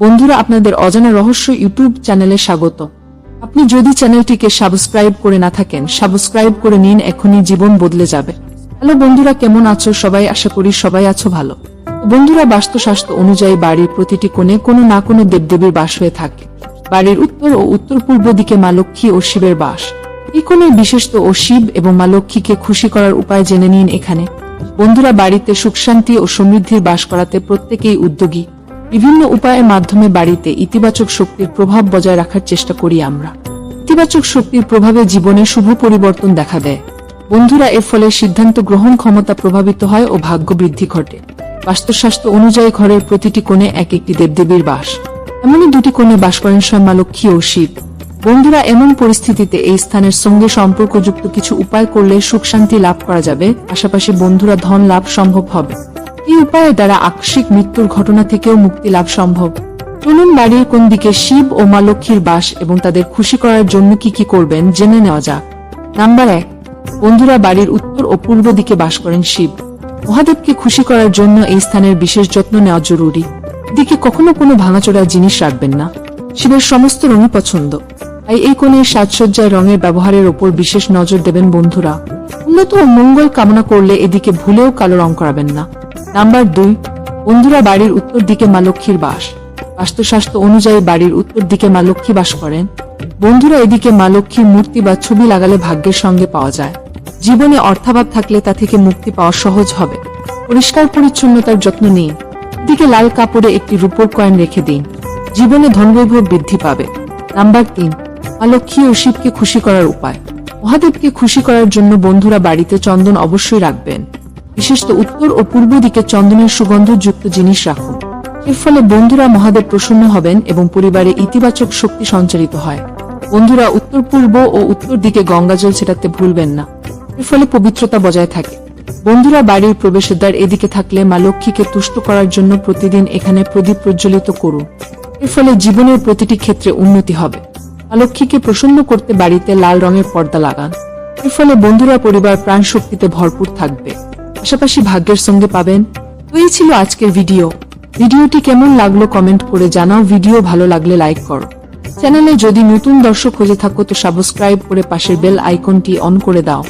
বন্ধুরা, আপনাদের অজানা রহস্য ইউটিউব চ্যানেলে স্বাগত। আপনি যদি চ্যানেলটিকে সাবস্ক্রাইব করে না থাকেন, সাবস্ক্রাইব করে নিন, এখনই জীবন বদলে যাবে। হ্যালো বন্ধুরা, কেমন আছো? সবাই আশা করি সবাই আছো ভালো। তো বন্ধুরা বাস্তুশাস্ত্র অনুযায়ী বাড়ির প্রতিটি কোণে কোনো না কোনো দেবদেবীর বাস হয়ে থাকে। বাড়ির উত্তর ও উত্তর পূর্ব দিকে মা লক্ষ্মী ও শিবের বাস। এই কোণের বিশেষত ও শিব এবং মা লক্ষ্মীকে খুশি করার উপায় জেনে নিন এখানে। বন্ধুরা, বাড়িতে সুখ শান্তি ও সমৃদ্ধির বাস করাতে প্রত্যেকেই উদ্যোগী। বিভিন্ন উপায়ের মাধ্যমে বাড়িতে ইতিবাচক শক্তির প্রভাব বজায় রাখার চেষ্টা করি আমরা। ইতিবাচক শক্তির প্রভাবে জীবনে শুভ পরিবর্তন দেখা দেয়। বন্ধুরা, এর ফলে সিদ্ধান্ত গ্রহণ ক্ষমতা প্রভাবিত হয় ও ভাগ্য বৃদ্ধি ঘটে। বাস্তুশাস্ত্র অনুযায়ী ঘরের প্রতিটি কোণে এক একটি দেবদেবীর বাস। এমনই দুটি কোণে বাস করেন স্বয়ং লক্ষ্মী ও শিব। বন্ধুরা, এমন পরিস্থিতিতে এই স্থানের সঙ্গে সম্পর্কযুক্ত কিছু উপায় করলে সুখ শান্তি লাভ করা যাবে। পাশাপাশি বন্ধুরা ধন লাভ সম্ভব হবে। এই উপায়ের দ্বারা আকস্মিক মৃত্যুর ঘটনা থেকেও মুক্তি লাভ সম্ভব। চলুন বাড়ির কোন দিকে শিব ও মা লক্ষ্মীর বাস এবং তাদের খুশি করার জন্য কি কি করবেন জেনে নেওয়া যাক। নাম্বার এক, বন্ধুরা বাড়ির উত্তর ও পূর্ব দিকে বাস করেন শিব। মহাদেবকে খুশি করার জন্য এই স্থানের বিশেষ যত্ন নেওয়া জরুরি। এদিকে কখনো কোনো ভাঙাচোরা জিনিস রাখবেন না। শিবের সমস্ত রঙই পছন্দ। তাই এই কোণের সাজসজ্জায় রঙের ব্যবহারের ওপর বিশেষ নজর দেবেন বন্ধুরা। উন্নত ও মঙ্গল কামনা করলে এদিকে ভুলেও কালো রং করাবেন না। নাম্বার দুই, বন্ধুরা বাড়ির উত্তর দিকে মা লক্ষ্মীর বাস। বাস্তুশাস্ত্র অনুযায়ী বাড়ির উত্তর দিকে মা লক্ষ্মী বাস করেন। বন্ধুরা এদিকে মা লক্ষ্মীর মূর্তি বা ছবি লাগালে ভাগ্যের সঙ্গে পাওয়া যায়। জীবনে অর্থাভাব থাকলে তা থেকে মুক্তি পাওয়া সহজ হবে। পরিষ্কার পরিচ্ছন্নতার যত্ন নিন। এদিকে লাল কাপড়ে একটি রূপোর কয়েন রেখে দিন। জীবনে ধনবৈভব বৃদ্ধি পাবে। নাম্বার তিন, মা লক্ষ্মী ও শিবকে খুশি করার উপায়। মহাদেবকে খুশি করার জন্য বন্ধুরা বাড়িতে চন্দন অবশ্যই রাখবেন। বিশেষত উত্তর ও পূর্ব দিকে চন্দনের সুগন্ধযুক্ত জিনিস রাখুন। এর ফলে বন্ধুরা মহাদেব প্রসন্ন হবেন এবং পরিবারে ইতিবাচক শক্তি সঞ্চারিত হয়। বন্ধুরা উত্তর পূর্ব ও উত্তর দিকে গঙ্গাজল ছেটাতে ভুলবেন না। এর ফলে পবিত্রতা বজায় থাকে। বন্ধুরা বাড়ির প্রবেশের দ্বার এদিকে থাকলে মা লক্ষ্মীকে তুষ্ট করার জন্য প্রতিদিন এখানে প্রদীপ প্রজ্বলিত করুন। এর ফলে জীবনের প্রতিটি ক্ষেত্রে উন্নতি হবে। মা লক্ষ্মীকে প্রসন্ন করতে বাড়িতে লাল রঙের পর্দা লাগান। এর ফলে বন্ধুরা পরিবার প্রাণ শক্তিতে ভরপুর থাকবে। পাশাপাশি ভাগ্যের সঙ্গে পাবেন। তো এই ছিল আজকের ভিডিও। ভিডিওটি কেমন লাগল কমেন্ট করে জানাও। ভিডিও ভালো লাগলে লাইক করো। চ্যানেলে যদি নতুন দর্শক হয়ে থাকো তো সাবস্ক্রাইব করে পাশের বেল আইকনটি অন করে দাও।